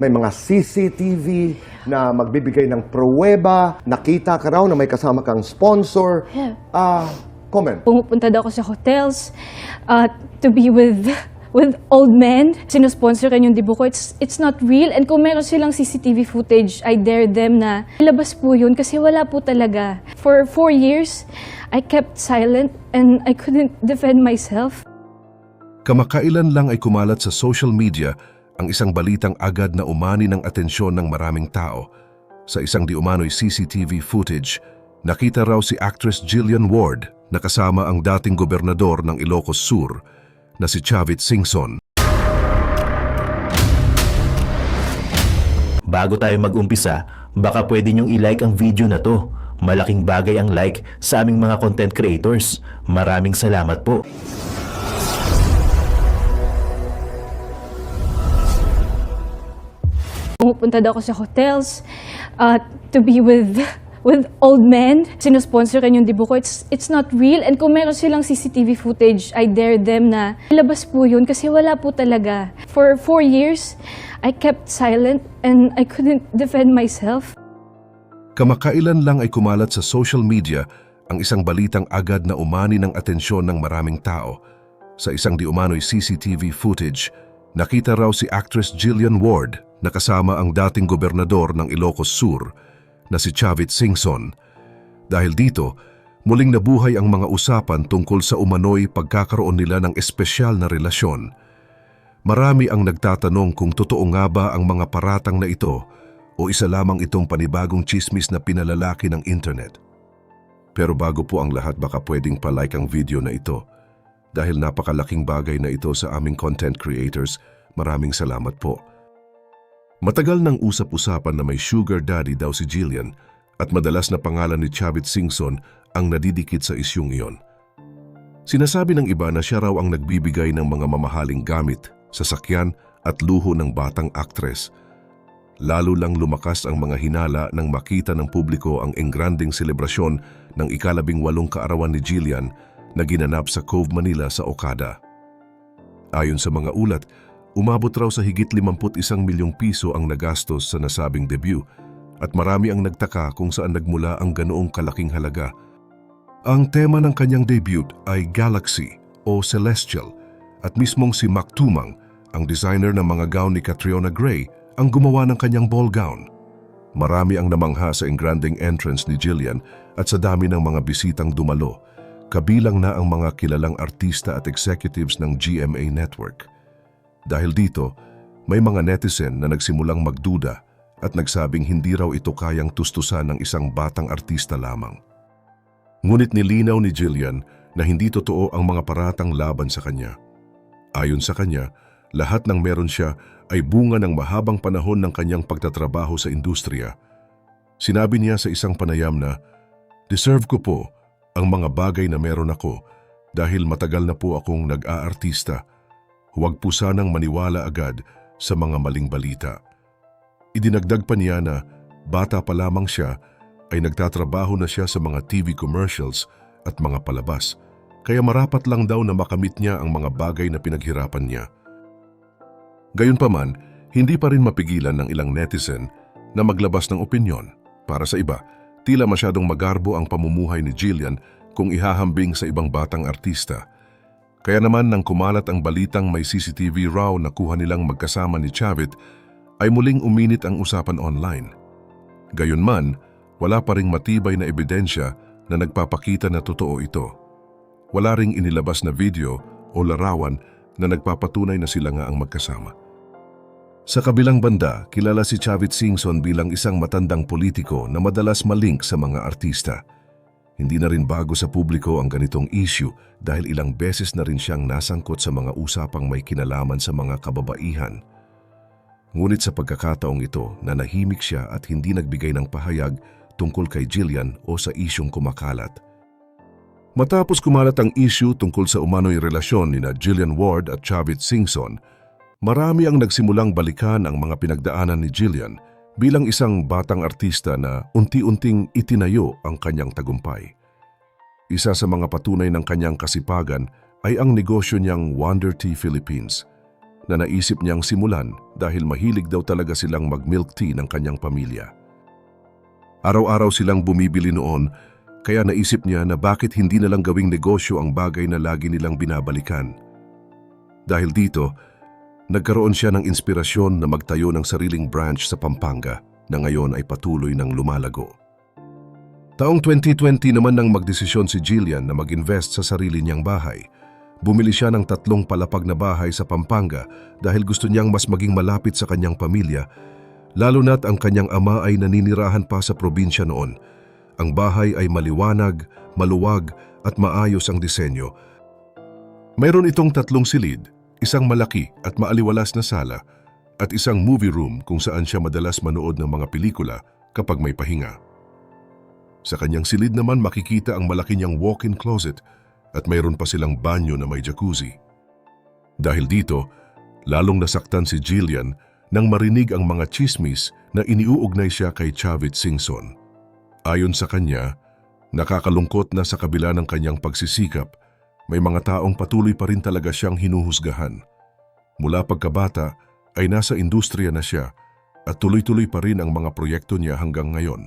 may mga CCTV na magbibigay ng pruweba, nakita ka raw na may kasama kang sponsor. Yeah. Ah, comment. Pumupunta daw ako sa hotels uh, to be with with old men. Sinosponsoran yung dibo ko. It's, it's not real. And kung meron silang CCTV footage, I dare them na ilabas po yun kasi wala po talaga. For four years, I kept silent and I couldn't defend myself. Kamakailan lang ay kumalat sa social media ang isang balitang agad na umani ng atensyon ng maraming tao. Sa isang di umano'y CCTV footage, nakita raw si actress Jillian Ward na kasama ang dating gobernador ng Ilocos Sur na si Chavit Singson. Bago tayo mag-umpisa, baka pwede niyong i-like ang video na to. Malaking bagay ang like sa aming mga content creators. Maraming salamat po. Pumupunta daw ako sa hotels uh, to be with with old men. Sinosponsoran yung dibo ko. It's, it's not real. And kung meron silang CCTV footage, I dare them na ilabas po yun kasi wala po talaga. For four years, I kept silent and I couldn't defend myself. Kamakailan lang ay kumalat sa social media ang isang balitang agad na umani ng atensyon ng maraming tao. Sa isang di umano'y CCTV footage, nakita raw si actress Jillian Ward na kasama ang dating gobernador ng Ilocos Sur na si Chavit Singson. Dahil dito, muling nabuhay ang mga usapan tungkol sa umano'y pagkakaroon nila ng espesyal na relasyon. Marami ang nagtatanong kung totoo nga ba ang mga paratang na ito o isa lamang itong panibagong chismis na pinalalaki ng internet. Pero bago po ang lahat baka pwedeng palike ang video na ito. Dahil napakalaking bagay na ito sa aming content creators, maraming salamat po. Matagal nang usap-usapan na may sugar daddy daw si Jillian at madalas na pangalan ni Chavit Singson ang nadidikit sa isyong iyon. Sinasabi ng iba na siya raw ang nagbibigay ng mga mamahaling gamit, sasakyan at luho ng batang aktres. Lalo lang lumakas ang mga hinala nang makita ng publiko ang engranding selebrasyon ng ikalabing walong kaarawan ni Jillian na ginanap sa Cove, Manila sa Okada. Ayon sa mga ulat, umabot raw sa higit 51 milyong piso ang nagastos sa nasabing debut at marami ang nagtaka kung saan nagmula ang ganoong kalaking halaga. Ang tema ng kanyang debut ay Galaxy o Celestial at mismong si Mac Tumang, ang designer ng mga gown ni Catriona Gray, ang gumawa ng kanyang ball gown. Marami ang namangha sa engranding entrance ni Jillian at sa dami ng mga bisitang dumalo, kabilang na ang mga kilalang artista at executives ng GMA Network. Dahil dito, may mga netizen na nagsimulang magduda at nagsabing hindi raw ito kayang tustusan ng isang batang artista lamang. Ngunit nilinaw ni Jillian na hindi totoo ang mga paratang laban sa kanya. Ayon sa kanya, lahat ng meron siya ay bunga ng mahabang panahon ng kanyang pagtatrabaho sa industriya. Sinabi niya sa isang panayam na, Deserve ko po ang mga bagay na meron ako dahil matagal na po akong nag-aartista. Huwag po sanang maniwala agad sa mga maling balita. Idinagdag pa niya na bata pa lamang siya ay nagtatrabaho na siya sa mga TV commercials at mga palabas, kaya marapat lang daw na makamit niya ang mga bagay na pinaghirapan niya. Gayunpaman, hindi pa rin mapigilan ng ilang netizen na maglabas ng opinyon. Para sa iba, tila masyadong magarbo ang pamumuhay ni Jillian kung ihahambing sa ibang batang artista. Kaya naman nang kumalat ang balitang may CCTV raw na kuha nilang magkasama ni Chavit, ay muling uminit ang usapan online. Gayunman, wala pa ring matibay na ebidensya na nagpapakita na totoo ito. Wala ring inilabas na video o larawan na nagpapatunay na sila nga ang magkasama. Sa kabilang banda, kilala si Chavit Singson bilang isang matandang politiko na madalas malink sa mga artista. Hindi na rin bago sa publiko ang ganitong issue dahil ilang beses na rin siyang nasangkot sa mga usapang may kinalaman sa mga kababaihan. Ngunit sa pagkakataong ito, nanahimik siya at hindi nagbigay ng pahayag tungkol kay Jillian o sa isyong kumakalat. Matapos kumalat ang issue tungkol sa umano'y relasyon ni na Jillian Ward at Chavit Singson, marami ang nagsimulang balikan ang mga pinagdaanan ni Jillian bilang isang batang artista na unti-unting itinayo ang kanyang tagumpay. Isa sa mga patunay ng kanyang kasipagan ay ang negosyo niyang Wonder Tea Philippines. na naisip niyang simulan dahil mahilig daw talaga silang mag-milk tea ng kanyang pamilya. Araw-araw silang bumibili noon kaya naisip niya na bakit hindi na lang gawing negosyo ang bagay na lagi nilang binabalikan. Dahil dito, nagkaroon siya ng inspirasyon na magtayo ng sariling branch sa Pampanga na ngayon ay patuloy ng lumalago. Taong 2020 naman nang magdesisyon si Jillian na mag-invest sa sarili niyang bahay. Bumili siya ng tatlong palapag na bahay sa Pampanga dahil gusto niyang mas maging malapit sa kanyang pamilya, lalo na't ang kanyang ama ay naninirahan pa sa probinsya noon. Ang bahay ay maliwanag, maluwag at maayos ang disenyo. Mayroon itong tatlong silid, isang malaki at maaliwalas na sala at isang movie room kung saan siya madalas manood ng mga pelikula kapag may pahinga. Sa kanyang silid naman makikita ang malaki niyang walk-in closet at mayroon pa silang banyo na may jacuzzi. Dahil dito, lalong nasaktan si Jillian nang marinig ang mga chismis na iniuugnay siya kay Chavit Singson. Ayon sa kanya, nakakalungkot na sa kabila ng kanyang pagsisikap, may mga taong patuloy pa rin talaga siyang hinuhusgahan. Mula pagkabata ay nasa industriya na siya at tuloy-tuloy pa rin ang mga proyekto niya hanggang ngayon.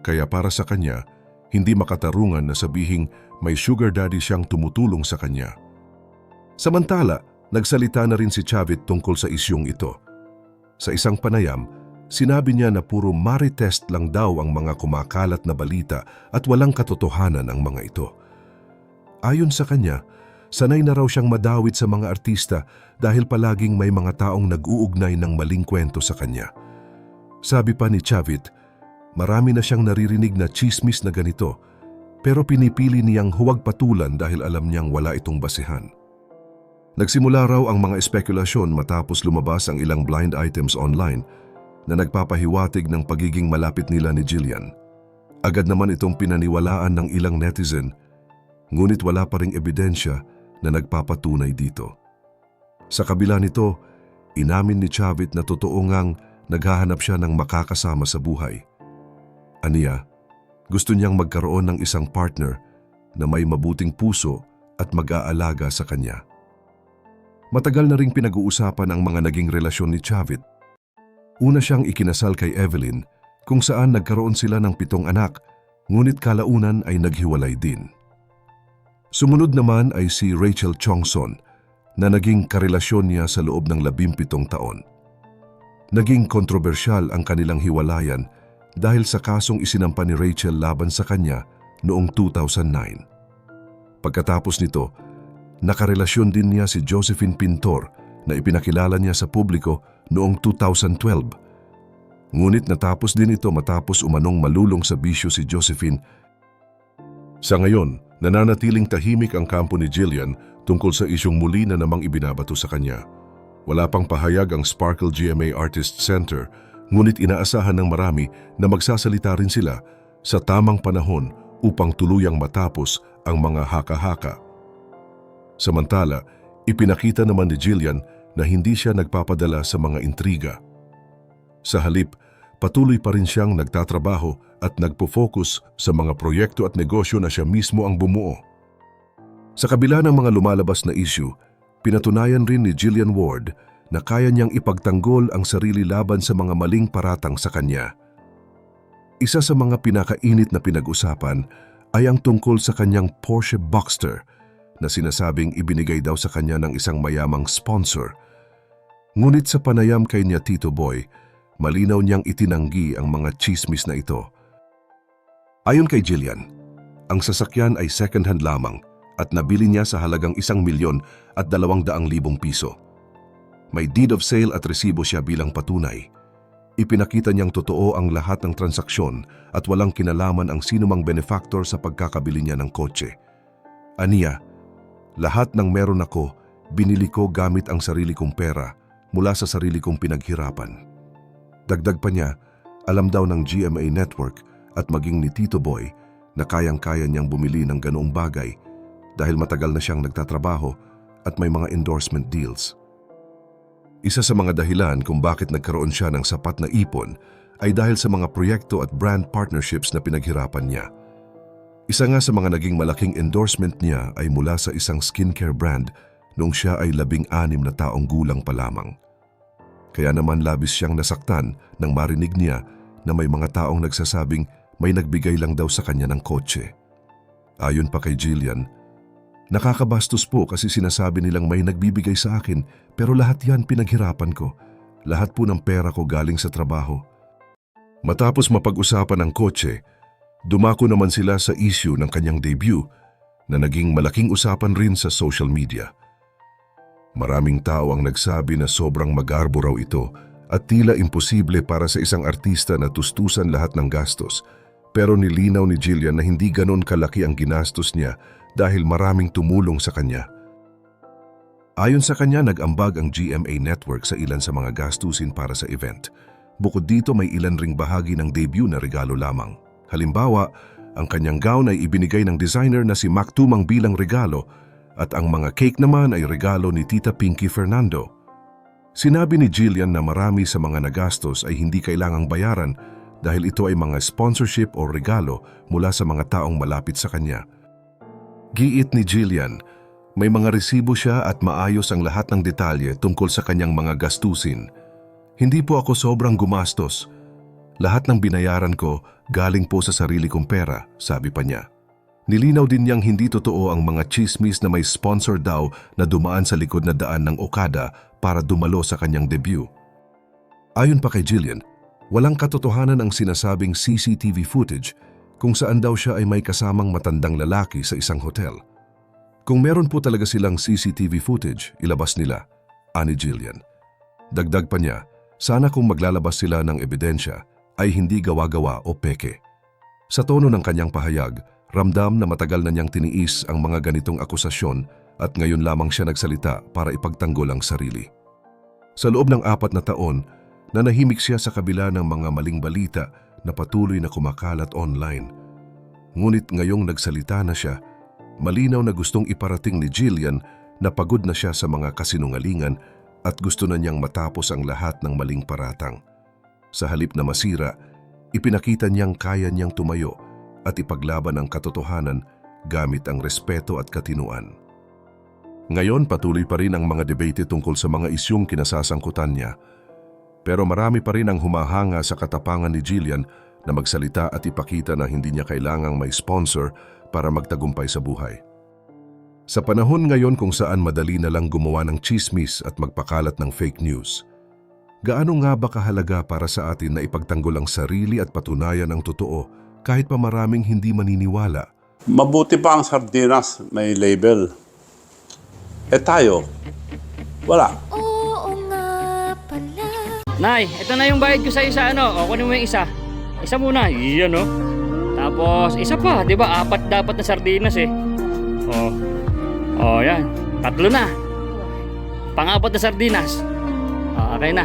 Kaya para sa kanya, hindi makatarungan na sabihing may sugar daddy siyang tumutulong sa kanya. Samantala, nagsalita na rin si Chavit tungkol sa isyong ito. Sa isang panayam, sinabi niya na puro maritest lang daw ang mga kumakalat na balita at walang katotohanan ang mga ito. Ayon sa kanya, sanay na raw siyang madawit sa mga artista dahil palaging may mga taong nag-uugnay ng maling kwento sa kanya. Sabi pa ni Chavit, marami na siyang naririnig na chismis na ganito, pero pinipili niyang huwag patulan dahil alam niyang wala itong basehan. Nagsimula raw ang mga espekulasyon matapos lumabas ang ilang blind items online na nagpapahiwatig ng pagiging malapit nila ni Jillian. Agad naman itong pinaniwalaan ng ilang netizen, ngunit wala pa ring ebidensya na nagpapatunay dito. Sa kabila nito, inamin ni Chavit na totoo ngang naghahanap siya ng makakasama sa buhay. Aniya, gusto niyang magkaroon ng isang partner na may mabuting puso at mag-aalaga sa kanya. Matagal na ring pinag-uusapan ang mga naging relasyon ni Chavit. Una siyang ikinasal kay Evelyn kung saan nagkaroon sila ng pitong anak, ngunit kalaunan ay naghiwalay din. Sumunod naman ay si Rachel Chongson na naging karelasyon niya sa loob ng labimpitong taon. Naging kontrobersyal ang kanilang hiwalayan dahil sa kasong isinampa ni Rachel laban sa kanya noong 2009. Pagkatapos nito, nakarelasyon din niya si Josephine Pintor na ipinakilala niya sa publiko noong 2012. Ngunit natapos din ito matapos umanong malulong sa bisyo si Josephine. Sa ngayon, nananatiling tahimik ang kampo ni Jillian tungkol sa isyong muli na namang ibinabato sa kanya. Wala pang pahayag ang Sparkle GMA Artist Center, ngunit inaasahan ng marami na magsasalita rin sila sa tamang panahon upang tuluyang matapos ang mga haka-haka. Samantala, ipinakita naman ni Jillian na hindi siya nagpapadala sa mga intriga. Sa halip, patuloy pa rin siyang nagtatrabaho at nagpo-focus sa mga proyekto at negosyo na siya mismo ang bumuo. Sa kabila ng mga lumalabas na issue, pinatunayan rin ni Jillian Ward na kaya niyang ipagtanggol ang sarili laban sa mga maling paratang sa kanya. Isa sa mga pinakainit na pinag-usapan ay ang tungkol sa kanyang Porsche Boxster na sinasabing ibinigay daw sa kanya ng isang mayamang sponsor. Ngunit sa panayam kay niya Tito Boy, malinaw niyang itinanggi ang mga chismis na ito. Ayon kay Jillian, ang sasakyan ay second-hand lamang at nabili niya sa halagang isang milyon at dalawang daang libong piso. May deed of sale at resibo siya bilang patunay. Ipinakita niyang totoo ang lahat ng transaksyon at walang kinalaman ang sinumang benefactor sa pagkakabili niya ng kotse. Aniya, lahat ng meron ako, binili ko gamit ang sarili kong pera mula sa sarili kong pinaghirapan. Dagdag pa niya, alam daw ng GMA Network at maging ni Tito Boy na kayang-kaya niyang bumili ng ganoong bagay dahil matagal na siyang nagtatrabaho at may mga endorsement deals. Isa sa mga dahilan kung bakit nagkaroon siya ng sapat na ipon ay dahil sa mga proyekto at brand partnerships na pinaghirapan niya. Isa nga sa mga naging malaking endorsement niya ay mula sa isang skincare brand nung siya ay labing-anim na taong gulang pa lamang. Kaya naman labis siyang nasaktan nang marinig niya na may mga taong nagsasabing may nagbigay lang daw sa kanya ng kotse. Ayon pa kay Jillian, nakakabastos po kasi sinasabi nilang may nagbibigay sa akin pero lahat yan pinaghirapan ko. Lahat po ng pera ko galing sa trabaho. Matapos mapag-usapan ng kotse, dumako naman sila sa issue ng kanyang debut na naging malaking usapan rin sa social media. Maraming tao ang nagsabi na sobrang magarbo raw ito at tila imposible para sa isang artista na tustusan lahat ng gastos. Pero nilinaw ni Jillian na hindi ganon kalaki ang ginastos niya dahil maraming tumulong sa kanya. Ayon sa kanya, nag-ambag ang GMA Network sa ilan sa mga gastusin para sa event. Bukod dito, may ilan ring bahagi ng debut na regalo lamang. Halimbawa, ang kanyang gown ay ibinigay ng designer na si Mac Tumang bilang regalo at ang mga cake naman ay regalo ni Tita Pinky Fernando. Sinabi ni Jillian na marami sa mga nagastos ay hindi kailangang bayaran dahil ito ay mga sponsorship o regalo mula sa mga taong malapit sa kanya. Giit ni Jillian, may mga resibo siya at maayos ang lahat ng detalye tungkol sa kanyang mga gastusin. Hindi po ako sobrang gumastos. Lahat ng binayaran ko galing po sa sarili kong pera, sabi pa niya. Nilinaw din niyang hindi totoo ang mga chismis na may sponsor daw na dumaan sa likod na daan ng Okada para dumalo sa kanyang debut. Ayon pa kay Jillian, walang katotohanan ang sinasabing CCTV footage kung saan daw siya ay may kasamang matandang lalaki sa isang hotel. Kung meron po talaga silang CCTV footage, ilabas nila, ani Jillian. Dagdag pa niya, sana kung maglalabas sila ng ebidensya ay hindi gawa-gawa o peke. Sa tono ng kanyang pahayag, ramdam na matagal na niyang tiniis ang mga ganitong akusasyon at ngayon lamang siya nagsalita para ipagtanggol ang sarili. Sa loob ng apat na taon, nanahimik siya sa kabila ng mga maling balita na patuloy na kumakalat online. Ngunit ngayong nagsalita na siya, malinaw na gustong iparating ni Jillian na pagod na siya sa mga kasinungalingan at gusto na niyang matapos ang lahat ng maling paratang. Sa halip na masira, ipinakita niyang kaya niyang tumayo at ipaglaban ang katotohanan gamit ang respeto at katinuan. Ngayon patuloy pa rin ang mga debate tungkol sa mga isyong kinasasangkutan niya. Pero marami pa rin ang humahanga sa katapangan ni Jillian na magsalita at ipakita na hindi niya kailangang may sponsor para magtagumpay sa buhay. Sa panahon ngayon kung saan madali na lang gumawa ng chismis at magpakalat ng fake news, gaano nga ba kahalaga para sa atin na ipagtanggol ang sarili at patunayan ang totoo kahit pa maraming hindi maniniwala? Mabuti pa ang sardinas, may label. Eh tayo, wala. Pala. Nay, ito na yung bayad ko sa isa ano. O, kunin mo yung isa. Isa muna. Iyan, no? Tapos, isa pa. Di ba? Apat dapat na sardinas eh. O. O, yan. Tatlo na. Pang-apat na sardinas. O, okay na.